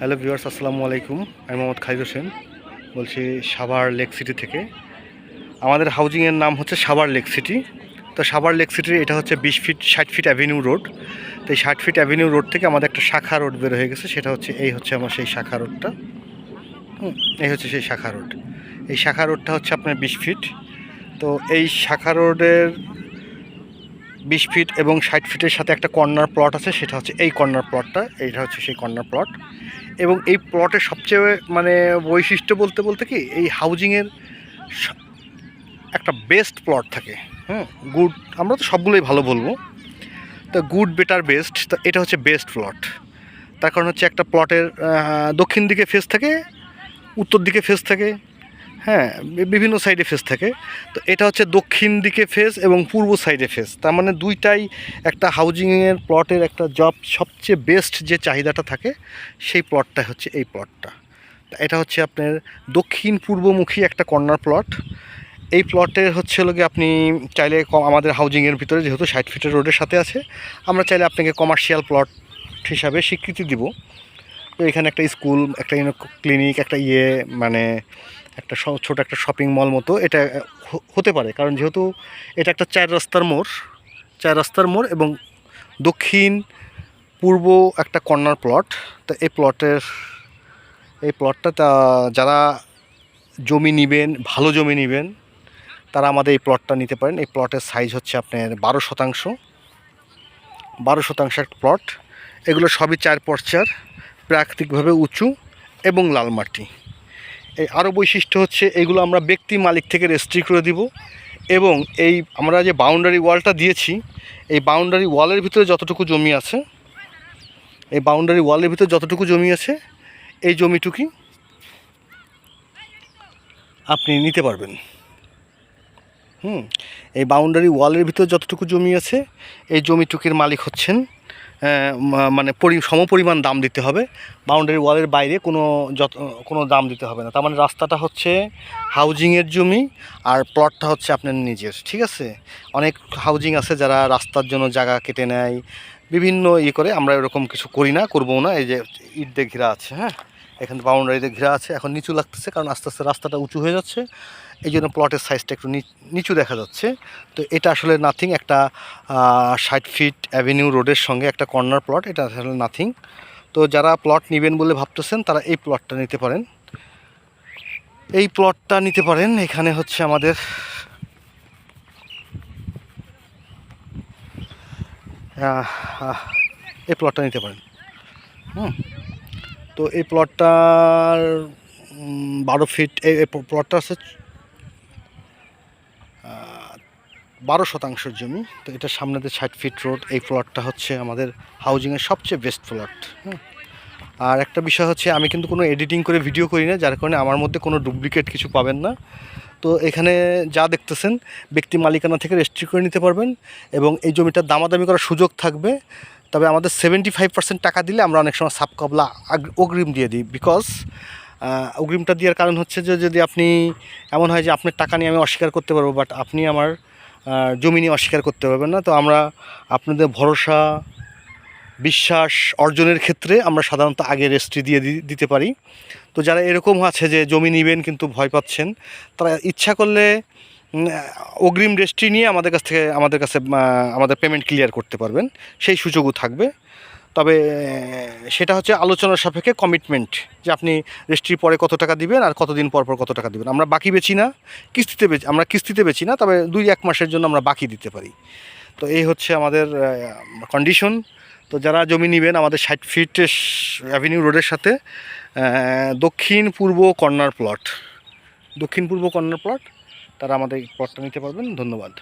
Hello viewers আসসালামু আলাইকুম। আমি মোহাম্মদ খালিদ হোসেন বলছি সাভার লেক সিটি থেকে। আমাদের হাউজিংয়ের নাম হচ্ছে সাভার লেক সিটি। তো সাভার লেক সিটির এটা হচ্ছে বিশ ফিট ষাট ফিট অ্যাভিনিউ রোড। তো এই ষাট ফিট অ্যাভিনিউ রোড থেকে আমাদের একটা শাখা রোড বের হয়ে গেছে। সেটা হচ্ছে এই হচ্ছে আমার সেই শাখা রোডটা। হুম, এই হচ্ছে সেই শাখা রোড। এই শাখা রোডটা হচ্ছে আপনার বিশ ফিট। তো এই শাখা রোডের বিশ ফিট এবং ষাট ফিটের সাথে একটা কর্নার প্লট আছে। সেটা হচ্ছে এই কর্নার প্লটটা। এইটা হচ্ছে সেই কর্নার প্লট। এবং এই প্লটের সবচেয়ে মানে বৈশিষ্ট্য বলতে বলতে কি, এই হাউজিংয়ের একটা বেস্ট প্লট থাকে। হুম? গুড আমরা তো সবগুলোই ভালো বলব। তো গুড বেটার বেস্ট তো এটা হচ্ছে বেস্ট প্লট তার কারণ হচ্ছে একটা প্লটের দক্ষিণ দিকে ফেস থাকে, উত্তর দিকে ফেস থাকে হ্যাঁ বিভিন্ন সাইডে ফেস থাকে। তো এটা হচ্ছে দক্ষিণ দিকে ফেস এবং পূর্ব সাইডে ফেস তার মানে দুইটাই একটা হাউজিংয়ের প্লটের একটা জব সবচেয়ে বেস্ট যে চাহিদাটা থাকে, সেই প্লটটা হচ্ছে এই প্লটটা এটা হচ্ছে আপনার দক্ষিণ পূর্বমুখী একটা কর্নার প্লট এই প্লটের হচ্ছে হলো আপনি চাইলে আমাদের হাউজিংয়ের ভিতরে যেহেতু ষাট ফিটের রোডের সাথে আছে, আমরা চাইলে আপনাকে কমার্শিয়াল প্লট হিসাবে স্বীকৃতি দিব। তো এখানে একটা স্কুল একটা ক্লিনিক একটা ইয়ে মানে একটা ছোট একটা শপিং মল মতো এটা হতে পারে। কারণ যেহেতু এটা একটা চার রাস্তার মোড়, চার রাস্তার মোড় এবং দক্ষিণ, পূর্ব একটা কর্নার প্লট তো এই প্লটের এই প্লটটা তা যারা জমি নেবেন, ভালো জমি নেবেন, তারা আমাদের এই প্লটটা নিতে পারেন। এই প্লটের সাইজ হচ্ছে আপনার বারো শতাংশ। বারো শতাংশ একটা প্লট এগুলো সবই চার পর্চার, প্রাকৃতিকভাবে উঁচু এবং লাল মাটি। এই আরও বৈশিষ্ট্য হচ্ছে এগুলো আমরা ব্যক্তি মালিক থেকে রেজিস্ট্রি করে দিব এবং এই আমরা যে বাউন্ডারি ওয়ালটা দিয়েছি, এই বাউন্ডারি ওয়ালের ভিতরে যতটুকু জমি আছে, এই বাউন্ডারি ওয়ালের ভিতরে যতটুকু জমি আছে, এই জমিটুকি আপনি নিতে পারবেন। হুম, এই বাউন্ডারি ওয়ালের ভিতরে যতটুকু জমি আছে, এই জমিটুকির মালিক হচ্ছেন মানে পরি, সমপরিমাণ দাম দিতে হবে। বাউন্ডারি ওয়ালের বাইরে কোনো যত, কোনো দাম দিতে হবে না। তার মানে রাস্তাটা হচ্ছে হাউজিংয়ের জমি আর প্লটটা হচ্ছে আপনার নিজের, ঠিক আছে? অনেক হাউজিং আছে যারা রাস্তার জন্য জায়গা কেটে নেয়। বিভিন্ন ইয়ে করে আমরা এরকম কিছু করি না, করব না। এই যে ইট দিয়ে ঘেরা আছে হ্যাঁ? এখানে বাউন্ডারিতে ঘেরা আছে। এখন নিচু লাগতেছে কারণ আস্তে আস্তে রাস্তাটা উঁচু হয়ে যাচ্ছে। এই জন্য প্লটের সাইজটা একটু নিচু দেখা যাচ্ছে। তো এটা আসলে নাথিং একটা ষাট ফিট অ্যাভিনিউ রোডের সঙ্গে একটা কর্নার প্লট এটা আসলে নাথিং তো যারা প্লট নেবেন বলে ভাবতেছেন, তারা এই প্লটটা নিতে পারেন। এই প্লটটা নিতে পারেন, এখানে হচ্ছে আমাদের এই প্লটটা নিতে পারেন। হুম। তো এই প্লটটার বারো ফিট এই প্লটটা আছে বারো শতাংশের জমি। তো এটা সামনে দিয়ে ষাট ফিট রোড এই প্লটটা হচ্ছে আমাদের হাউজিংয়ের সবচেয়ে বেস্ট প্লট হ্যাঁ আর একটা বিষয় হচ্ছে, আমি কিন্তু কোনো এডিটিং করে ভিডিও করি না, যার কারণে আমার মধ্যে কোনো ডুপ্লিকেট কিছু পাবেন না। তো এখানে যা দেখতেছেন, ব্যক্তি মালিকানা থেকে রেজিস্ট্রি করে নিতে পারবেন এবং এই জমিটার দামাদামি করার সুযোগ থাকবে। তবে আমাদের সেভেন্টি ফাইভ পার্সেন্ট টাকা দিলে আমরা অনেক সময় সাবকবলা অগ্রিম দিয়ে দিই বিকজ অগ্রিমটা দেওয়ার কারণ হচ্ছে যে যদি আপনি, এমন হয় যে আপনার টাকা নিয়ে আমি অস্বীকার করতে পারব বাট আপনি আমার জমি নিয়ে অস্বীকার করতে পারবেন না, তো আমরা আপনাদের ভরসা, বিশ্বাস অর্জনের ক্ষেত্রে আমরা সাধারণত আগে রেজিস্ট্রি দিয়ে দিতে পারি। তো যারা এরকম আছে যে জমি নেবেন কিন্তু ভয় পাচ্ছেন, তারা ইচ্ছা করলে অগ্রিম রেজিস্ট্রি নিয়ে আমাদের কাছ থেকে, আমাদের কাছে আমাদের পেমেন্ট ক্লিয়ার করতে পারবেন। সেই সুযোগও থাকবে। তবে সেটা হচ্ছে আলোচনার সাপেক্ষে কমিটমেন্ট যে আপনি রেজিস্ট্রি পরে কত টাকা দিবেন আর কতদিন পর পর কত টাকা দিবেন। আমরা বাকি বেচি না, কিস্তিতে বেচি, আমরা কিস্তিতে বেচি না, তবে দুই এক মাসের জন্য আমরা বাকি দিতে পারি। তো এই হচ্ছে আমাদের কন্ডিশন তো যারা জমি নেবেন আমাদের ষাট ফিট অ্যাভিনিউ রোডের সাথে দক্ষিণ পূর্ব কর্নার প্লট দক্ষিণ পূর্ব কর্নার প্লট তারা আমাদের পথটা নিতে পারবেন। ধন্যবাদ।